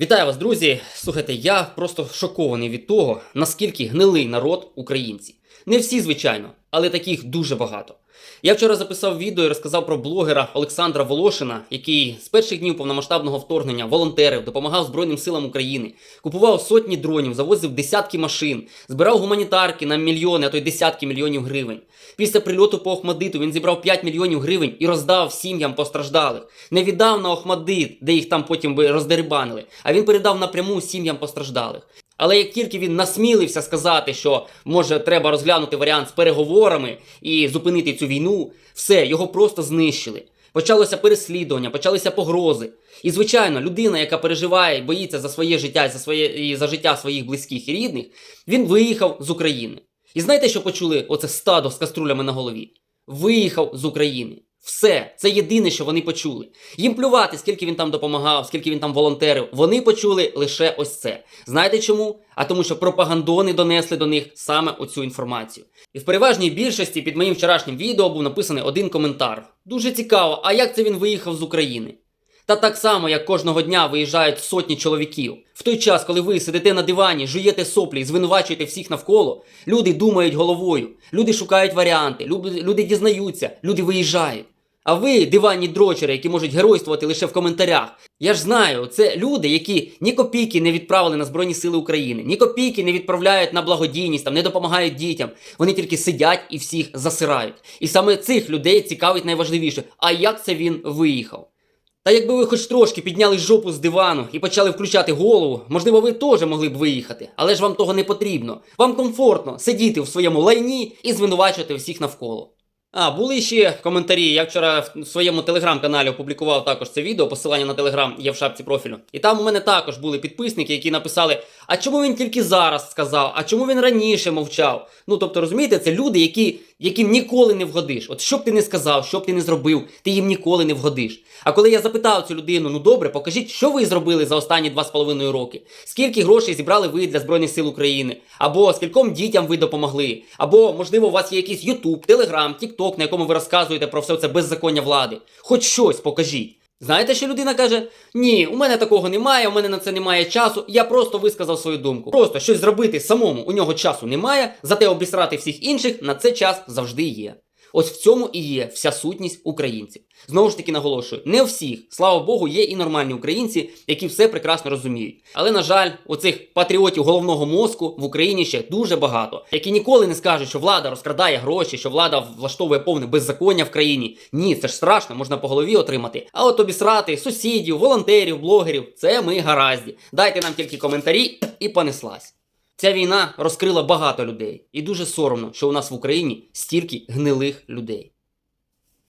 Вітаю вас, друзі! Слухайте, я просто шокований від того, наскільки гнилий народ українці. Не всі, звичайно, але таких дуже багато. Я вчора записав відео і розказав про блогера Олександра Волошина, який з перших днів повномасштабного вторгнення волонтерив, допомагав Збройним силам України, купував сотні дронів, завозив десятки машин, збирав гуманітарки на мільйони, а то й десятки мільйонів гривень. Після прильоту по Охмадиту він зібрав 5 мільйонів гривень і роздав сім'ям постраждалих. Не віддав на Охмадит, де їх там потім би роздерибанили, а він передав напряму сім'ям постраждалих. Але як тільки він насмілився сказати, що може треба розглянути варіант з переговорами і зупинити цю війну, все, його просто знищили. Почалося переслідування, почалися погрози. І звичайно, людина, яка переживає і боїться за своє життя за своє і за життя своїх близьких і рідних, він виїхав з України. І знаєте, що почули оце стадо з каструлями на голові? Виїхав з України. Все, це єдине, що вони почули. Їм плювати, скільки він там допомагав, скільки він там волонтерив. Вони почули лише ось це. Знаєте чому? А тому, що пропагандони донесли до них саме оцю інформацію. І в переважній більшості під моїм вчорашнім відео був написаний один коментар. Дуже цікаво, а як це він виїхав з України? Та так само, як кожного дня виїжджають сотні чоловіків. В той час, коли ви сидите на дивані, жуєте соплі і звинувачуєте всіх навколо, люди думають головою, люди шукають варіанти, люди, дізнаються, люди виїжджають. А ви, диванні дрочери, які можуть геройствувати лише в коментарях. Я ж знаю, це люди, які ні копійки не відправили на Збройні Сили України, ні копійки не відправляють на благодійність, там не допомагають дітям. Вони тільки сидять і всіх засирають. І саме цих людей цікавить найважливіше, а як це він виїхав. Та якби ви хоч трошки підняли жопу з дивану і почали включати голову, можливо, ви теж могли б виїхати, але ж вам того не потрібно. Вам комфортно сидіти в своєму лайні і звинувачувати всіх навколо. А, були ще коментарі. Я вчора в своєму телеграм-каналі опублікував також це відео. Посилання на телеграм є в шапці профілю. І там у мене також були підписники, які написали: А чому він тільки зараз сказав? А чому він раніше мовчав? Ну тобто, розумієте, це люди, які, яким ніколи не вгодиш. От що б ти не сказав, що б ти не зробив, ти їм ніколи не вгодиш. А коли я запитав цю людину, ну добре, покажіть, що ви зробили за останні два з половиною роки? Скільки грошей зібрали ви для Збройних сил України? Або скільком дітям ви допомогли? Або, можливо, у вас є якийсь Ютуб, Телеграм, Тікток, на якому ви розказуєте про все це беззаконня влади. Хоч щось покажіть. Знаєте, що людина каже: Ні, у мене такого немає, у мене на це немає часу. Я просто висказав свою думку. Просто щось зробити самому у нього часу немає, зате обісрати всіх інших на це час завжди є. Ось в цьому і є вся сутність українців. Знову ж таки наголошую, не всіх, слава Богу, є і нормальні українці, які все прекрасно розуміють. Але на жаль, оцих патріотів головного мозку в Україні ще дуже багато, які ніколи не скажуть, що влада розкрадає гроші, що влада влаштовує повне беззаконня в країні. Ні, це ж страшно, можна по голові отримати. А от обісрати сусідів, волонтерів, блогерів це ми гаразді. Дайте нам тільки коментарі і понеслась. Ця війна розкрила багато людей, і дуже соромно, що у нас в Україні стільки гнилих людей.